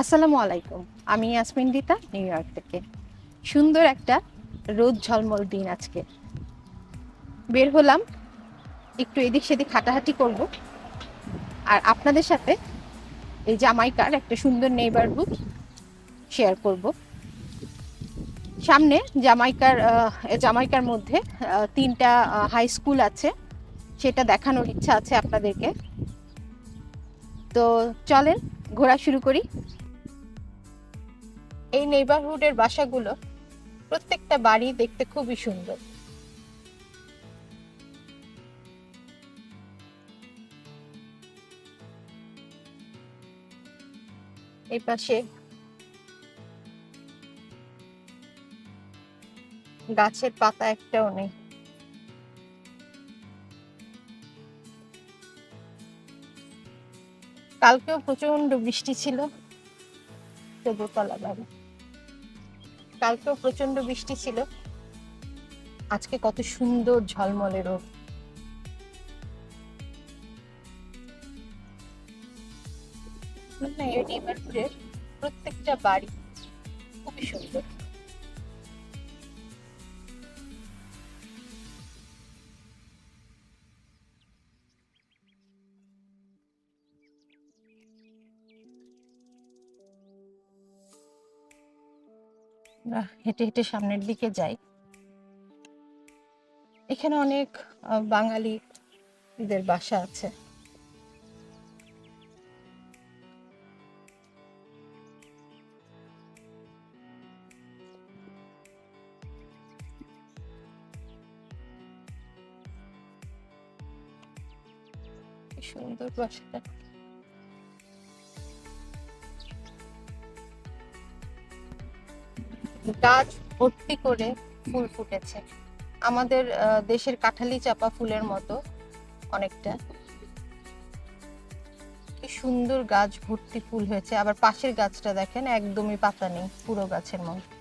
আসসালামু আলাইকুম। আমি ইয়াসমিন রিতা নিউ ইয়র্ক থেকে। সুন্দর একটা রোদ ঝলমল দিন আজকে। বের হলাম, একটু এদিক সেদিক হাঁটাহাঁটি করব। আর আপনাদের সাথে এই জামাইকার একটা সুন্দর নেইবারহুড শেয়ার করব। সামনে জামাইকার জামাইকার মধ্যে তিনটা হাই স্কুল আছে। সেটা দেখানোর ইচ্ছা আছে আপনাদেরকে। তো চলেন, ঘোরা শুরু করি। এই নেইবারহুডের বাসাগুলো প্রত্যেকটা বাড়ি দেখতে খুবই সুন্দর। এই পাশে গাছের পাতা একটাও নেই। কালকেও প্রচণ্ড বৃষ্টি ছিল তো দোতলা বাড়ি কালকেও প্রচণ্ড বৃষ্টি ছিল। আজকে কত সুন্দর ঝলমলে এই নেইবারহুডের প্রত্যেকটা বাড়ি খুবই সুন্দর। আমরা হেঁটে হেঁটে সামনের দিকে যাই। এখানে অনেক আহ, বাঙালিদের বাসা আছে। সুন্দর বাসাটা। গাছ ভর্তি করে ফুল ফুটেছে। আমাদের দেশের কাঠালি চাপা ফুলের মতো অনেকটা। কি সুন্দর গাছ ভর্তি ফুল হয়েছে। আবার পাশের গাছটা দেখেন, একদমই পাতা নেই, পুরো গাছের মধ্যে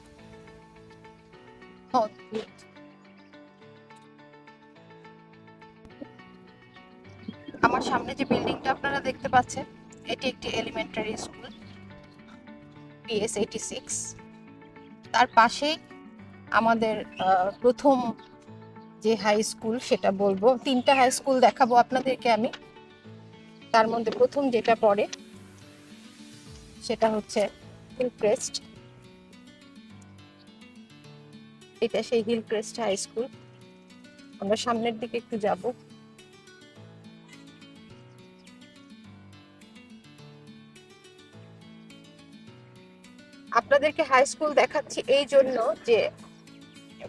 অদ্ভুত। আমার সামনে যে বিল্ডিংটা আপনারা দেখতে পাচ্ছেন, এটি একটি elementary school PS eighty six তার পাশেই আমাদের প্রথম যে হাই স্কুল সেটা বলব। তিনটা হাই স্কুল দেখাবো আপনাদেরকে আমি। তার মধ্যে প্রথম যেটা পড়ে, সেটা হচ্ছে হিলক্রেস্ট এটা সেই হিলক্রেস্ট হাই স্কুল আমরা সামনের দিকে একটু যাব। আপনাদেরকে হাই স্কুল দেখাচ্ছি এই জন্য যে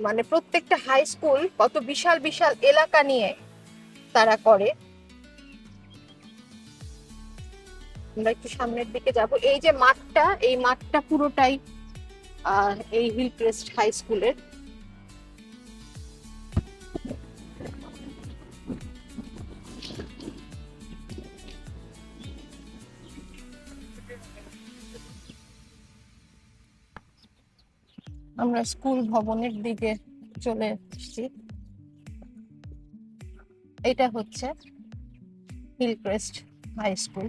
মানে প্রত্যেকটা হাই স্কুল কত বিশাল বিশাল এলাকা নিয়ে তারা করে। আমরা একটু সামনের দিকে যাব। এই যে মাঠটা, এই মাঠটা পুরোটাই এই হিল ক্রেস্ট হাই স্কুলের আমরা স্কুল ভবনের দিকে চলে এসেছি। এটা হচ্ছে হিলক্রেস্ট হাই স্কুল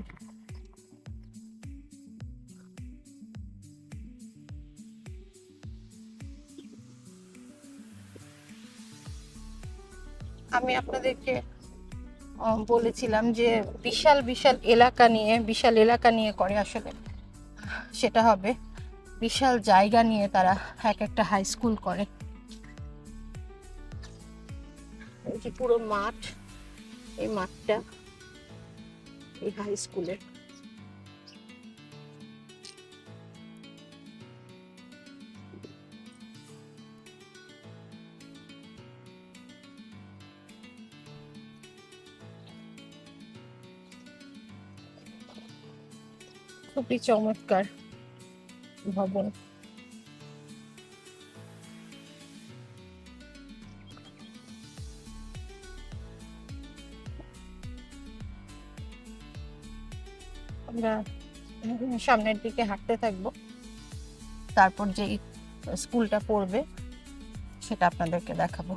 আমি আপনাদেরকে বলেছিলাম যে বিশাল বিশাল এলাকা নিয়ে, বিশাল এলাকা নিয়ে করে আসলে সেটা হবে। বিশাল জায়গা নিয়ে তারা এক একটা হাই স্কুল করে। যে পুরো মাঠ, এই মাঠটা এই হাই স্কুলের খুবই চমৎকার। ভবন আমরা সামনের দিকে হাঁটতে থাকব। তারপর যে স্কুলটা পড়বে সেটা আপনাদেরকে দেখাবো।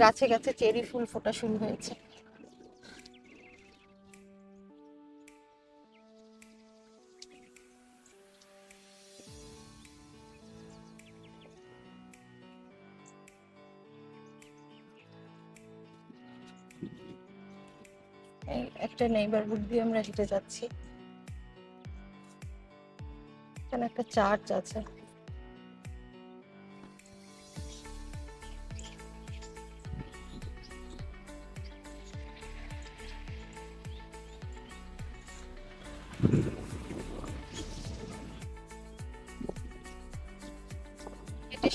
গাছে গাছে চেরি ফুল ফোটা শুরু হয়েছে। একটা নেইবারহুড দিয়ে আমরা হেঁটে যাচ্ছি। এখানে একটা চার্চ আছে।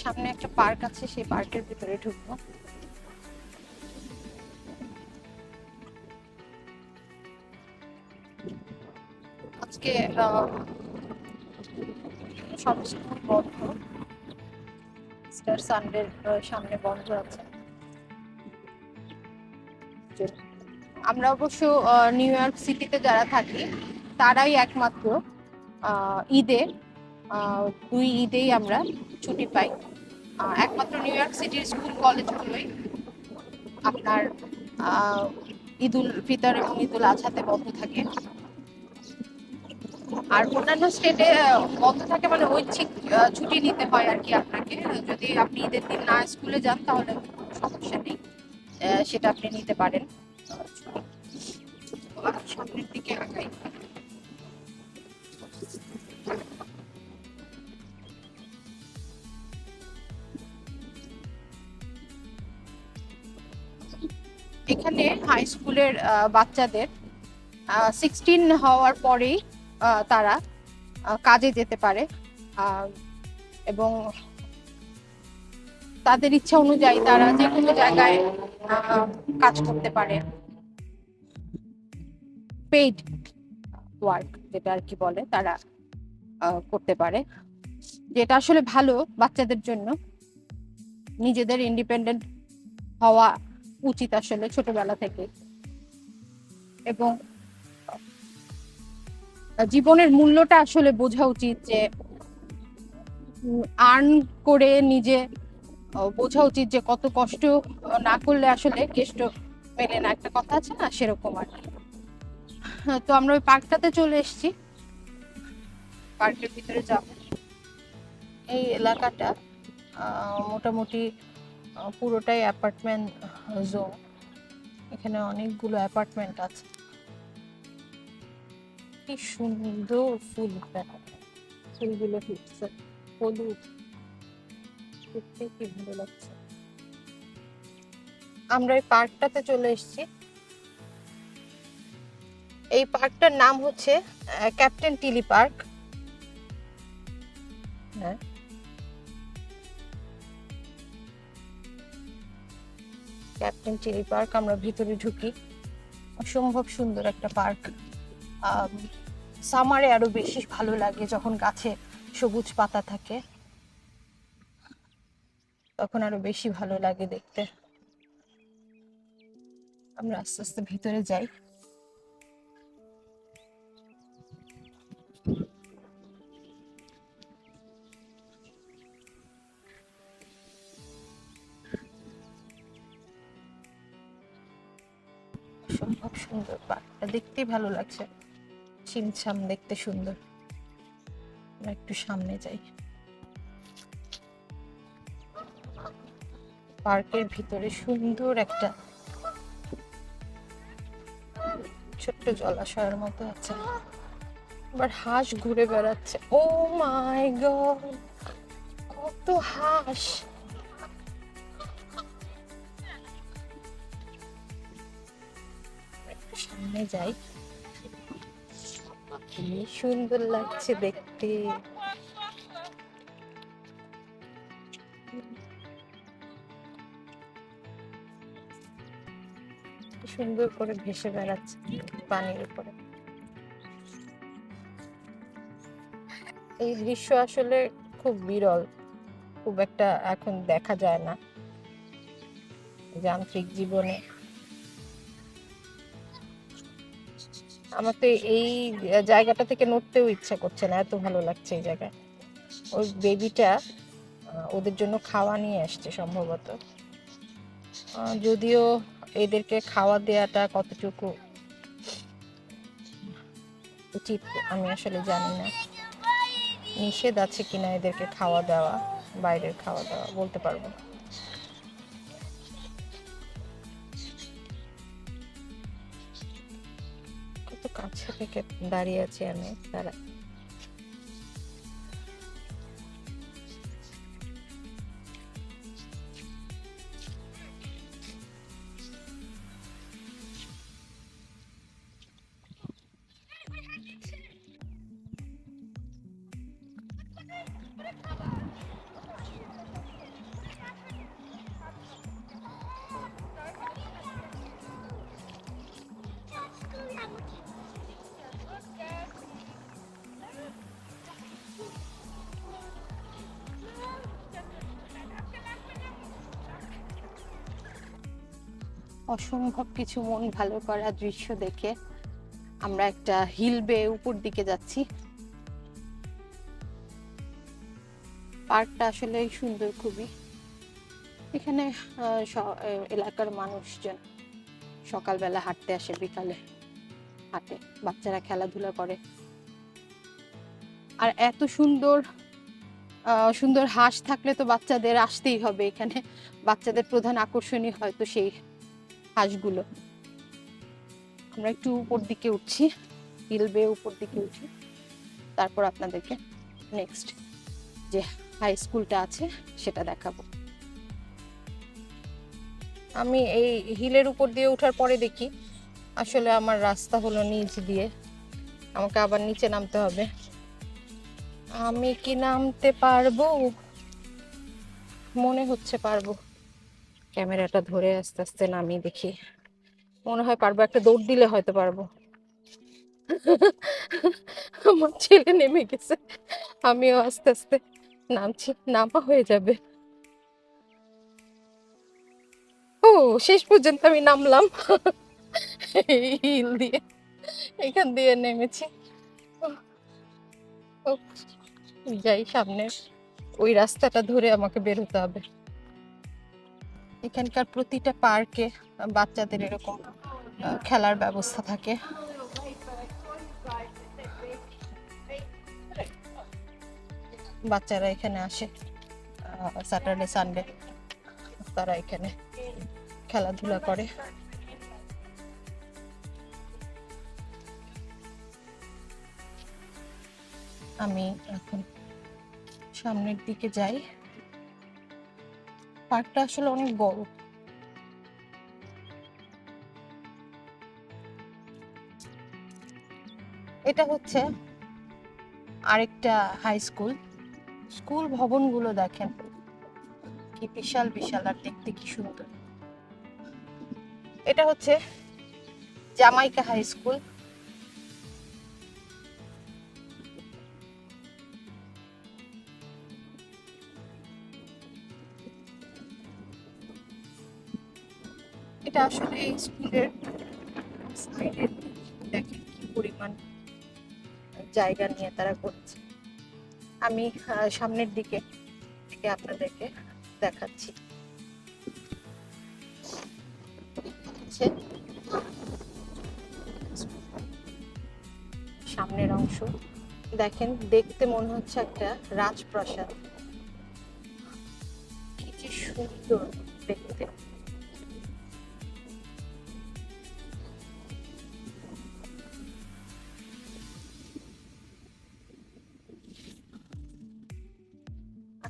সামনে একটা পার্ক আছে সেই পার্কের ভিতরে ঢুকবো। আজকে আহ, বন্ধ। স্টার সানডের সামনে বন্ধ আছে। আমরা অবশ্য নিউ ইয়র্ক সিটিতে যারা থাকি তারাই একমাত্র ঈদে দুই ঈদেই আমরা ছুটি পাই। একমাত্র নিউ ইয়র্ক সিটির স্কুল কলেজগুলোই আপনার ঈদুল ফিতর এবং ঈদুল আজহাতে বন্ধ থাকে। আর অন্যান্য স্টেটে বন্ধ থাকে মানে ঐচ্ছিক ছুটি নিতে হয় আর কি আপনাকে। যদি আপনি ঈদের দিন না স্কুলে যান তাহলে সমস্যা নেই সেটা আপনি নিতে পারেন। সামনের দিকে আগাই। এখানে হাই স্কুলের বাচ্চাদের সিক্সটিন হওয়ার পরেই তারা কাজে যেতে পারে। এবং তাদের ইচ্ছা অনুযায়ী তারা যে কোনো জায়গায় কাজ করতে পারে। পেইড ওয়ার্ক যেটা আর কি বলে, তারা করতে পারে। যেটা আসলে ভালো বাচ্চাদের জন্য। নিজেদের ইন্ডিপেন্ডেন্ট হওয়া উচিত আসলে ছোটবেলা থেকে। এবং জীবনের মূল্যটা আসলে বোঝা উচিত যে আর্ন করে নিজে বোঝা উচিত যে কত কষ্ট না করলে আসলে কেষ্ট মেলে না। একটা কথা আছে না সেরকম আর হ্যাঁ, তো আমরা ওই পার্কটাতে চলে এসেছি। পার্কের ভিতরে যাব। এই এলাকাটা মোটামুটি পুরোটাই অ্যাপার্টমেন্ট জোন। এখানে অনেকগুলো অ্যাপার্টমেন্ট আছে। কি সুন্দর ফুল। দেখা ফুলগুলো ফুটছে হলুদ। দেখতে কি ভালো লাগছে। আমরা এই পার্কটাতে চলে এসেছি। এই পার্কটার নাম হচ্ছে ক্যাপ্টেন টিলি পার্ক। হ্যাঁ। ক্যাপ্টেন চেরি পার্ক, আমরা ভিতরে ঢুকি। অসম্ভব সুন্দর একটা পার্ক। সামারে আরও বেশি ভালো লাগে যখন গাছে সবুজ পাতা থাকে। তখন আরও বেশি ভালো লাগে দেখতে। আমরা আস্তে আস্তে ভিতরে যাই। দেখতেই ভালো লাগছে। ছিমছাম দেখতে সুন্দর। একটু সামনে যাই। পার্কের ভিতরে সুন্দর একটা ছোট্ট জলাশয়ের মতো আছে। আবার হাঁস ঘুরে বেড়াচ্ছে। Oh my God! কত হাঁস! সামনে যাই। কি সুন্দর লাগছে দেখতে। সুন্দর করে ভেসে বেড়াচ্ছে পানির উপরে। এই দৃশ্য আসলে খুব বিরল, খুব একটা এখন দেখা যায় না। যান্ত্রিক জীবনে। আমার তো এই জায়গাটা থেকে নড়তেও ইচ্ছা করছে না, এত ভালো লাগছে এই জায়গায়। ওই বেবিটা ওদের জন্য খাওয়া নিয়ে আসছে সম্ভবত। যদিও এদেরকে খাওয়া দেওয়াটা কতটুকু উচিত আমি আসলে জানি না। নিষেধ আছে কিনা এদেরকে খাওয়া দেওয়া, বাইরের খাওয়া দাওয়া, বলতে পারব না। থেকে দাঁড়িয়ে আছি আমি তারা অসম্ভব কিছু মন ভালো করা দৃশ্য দেখে আমরা একটা হিল বেয়ে উপর দিকে যাচ্ছি। পার্কটা আসলে সুন্দর খুবই। এখানে এলাকার মানুষজন সকালবেলা হাঁটতে আসে, বিকালে হাঁটে, বাচ্চারা খেলাধুলা করে। আর এত সুন্দর সুন্দর হাঁস থাকলে তো বাচ্চাদের আসতেই হবে এখানে। বাচ্চাদের প্রধান আকর্ষণই হয়তো সেই হাঁসগুলো। আমরা একটু উপর দিকে উঠছি হিল বেয়ে উপর দিকে উঠি তারপর আপনাদেরকে নেক্সট যে হাই স্কুলটা আছে, সেটা দেখাবো। আমি এই হিলের উপর দিয়ে ওঠার পরে দেখি, আসলে আমার রাস্তা হলো নিচ দিয়ে। আমাকে আবার নিচে নামতে হবে। আমি কি নামতে পারব? মনে হচ্ছে পারব। ক্যামেরাটা ধরে আস্তে আস্তে নামিয়ে দেখি। মনে হয় পারব একটা দৌড় দিলে হয়তো পারব। আমার ছেলে নেমে গেছে। আমিও আস্তে আস্তে নামছি। নামা হয়ে যাবে। ও, শেষ পর্যন্ত আমি নামলাম। হিল দিয়ে। এখান দিয়ে নেমেছি। যাই, সামনে ওই রাস্তাটা ধরে আমাকে বের হতে হবে। এখানকার প্রতিটা পার্কে বাচ্চাদের এরকম খেলার ব্যবস্থা থাকে। বাচ্চারা এখানে আসে স্যাটারডে সানডে তারা এখানে খেলাধুলা করে। আমি এখন সামনের দিকে যাই। পার্কটা আসলে অনেক বড়। এটা হচ্ছে আরেকটা হাই স্কুল স্কুল ভবনগুলো দেখেন। কি বিশাল বিশাল, আর দেখতে কি সুন্দর। এটা হচ্ছে জামাইকা হাই স্কুল এটা আসলে স্কুলের সাইডে দেখেন কি পরিমাণ জায়গা নিয়ে তারা করছে। আমি সামনের দিকে থেকে আপনাদেরকে দেখাচ্ছি। সামনের অংশ। দেখেন, দেখতে মনে হচ্ছে একটা রাজপ্রাসাদ। কি সুন্দর।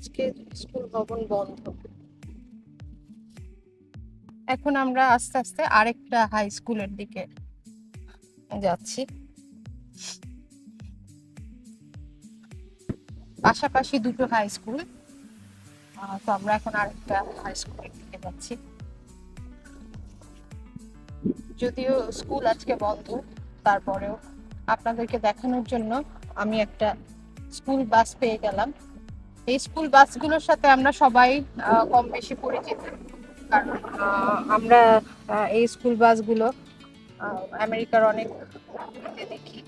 আজকে স্কুল ভবন বন্ধ। এখন আমরা আস্তে আস্তে আরেকটা হাই স্কুলের দিকে যাচ্ছি। পাশাপাশি দুটো হাই স্কুল তো আমরা এখন আরেকটা হাই স্কুলের দিকে যাচ্ছি। যদিও স্কুল আজকে বন্ধ, তারপরেও আপনাদেরকে দেখানোর জন্য আমি একটা স্কুল বাস পেয়ে গেলাম। এই স্কুল বাসগুলোর সাথে আমরা সবাই কম বেশি পরিচিত। কারণ আমরা এই স্কুল বাসগুলো আমেরিকার অনেক দেখি।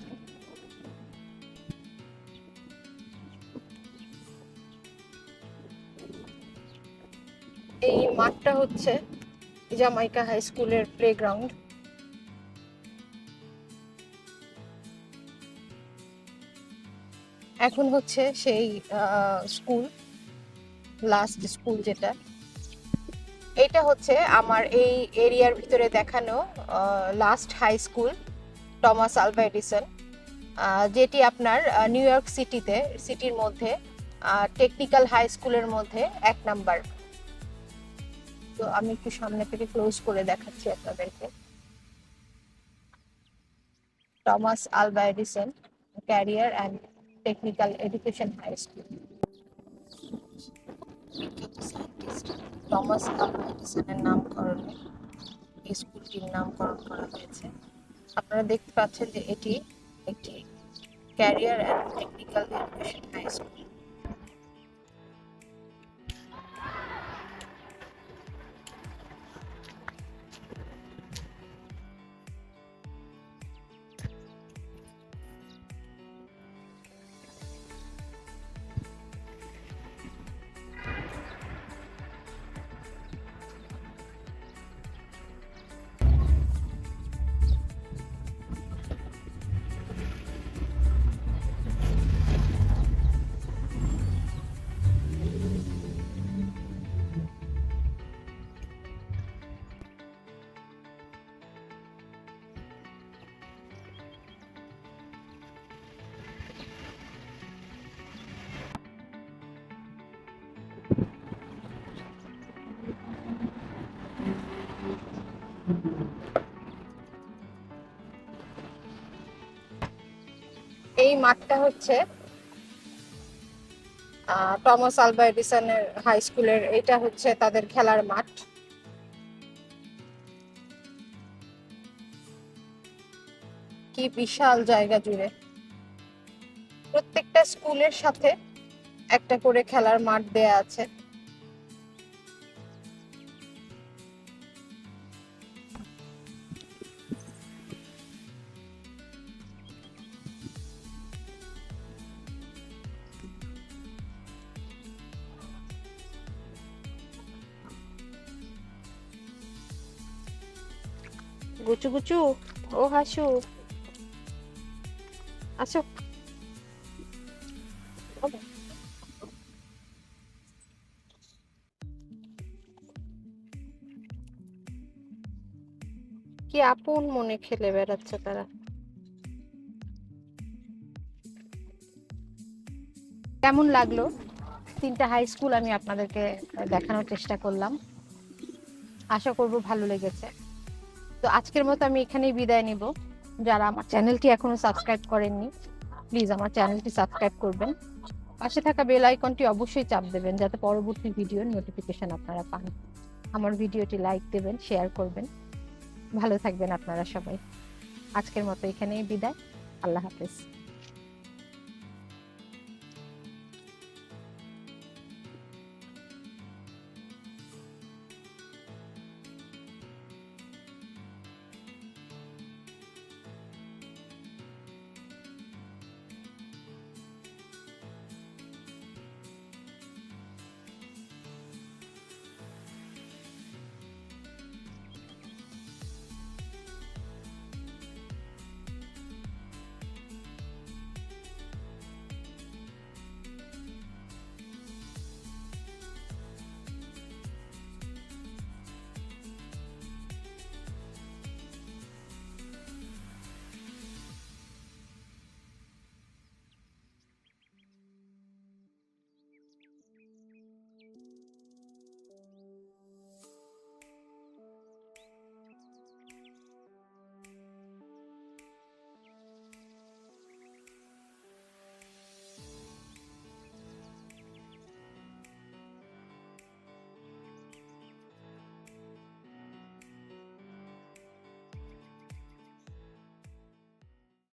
মাঠটা হচ্ছে জামাইকা হাই স্কুলের প্লেগ্রাউন্ড এখন হচ্ছে সেই স্কুল লাস্ট স্কুল যেটা, এটা হচ্ছে আমার এই এরিয়ার ভিতরে দেখানো last high school Thomas Alva Edison যেটি আপনার নিউ ইয়র্ক সিটিতে সিটির মধ্যে টেকনিক্যাল হাই স্কুলের মধ্যে এক নাম্বার তো আমি একটু সামনে থেকে ক্লোজ করে দেখাচ্ছি আপনাদেরকে। Thomas Alva Edison career and technical education high school Thomas Alva নামকরণে এই স্কুলটির নামকরণ করা হয়েছে। আপনারা দেখতে পাচ্ছেন যে এটি একটি career and technical education high school মাঠটা হচ্ছে টমাস আলবা এডিসনের হাই স্কুলের এটা হচ্ছে তাদের খেলার মাঠ। কি বিশাল জায়গা জুড়ে। প্রত্যেকটা স্কুলের সাথে একটা করে খেলার মাঠ দেয়া আছে। গুচু গুচু ও হাসু। আসো। কি আপন মনে খেলে বেড়াচ্ছে তারা। কেমন লাগল? তিনটা হাই স্কুল আমি আপনাদেরকে দেখানোর চেষ্টা করলাম। আশা করব ভালো লেগেছে। তো আজকের মতো আমি এখানেই বিদায় নিব। যারা আমার চ্যানেলটি এখনও সাবস্ক্রাইব করেননি প্লিজ আমার চ্যানেলটি সাবস্ক্রাইব করবেন। পাশে থাকা বেল আইকনটি অবশ্যই চাপ দেবেন, যাতে পরবর্তী ভিডিওর নোটিফিকেশন আপনারা পান। আমার ভিডিওটি লাইক দেবেন শেয়ার করবেন। ভালো থাকবেন আপনারা সবাই। আজকের মতো এখানেই বিদায়। আল্লাহ হাফেজ।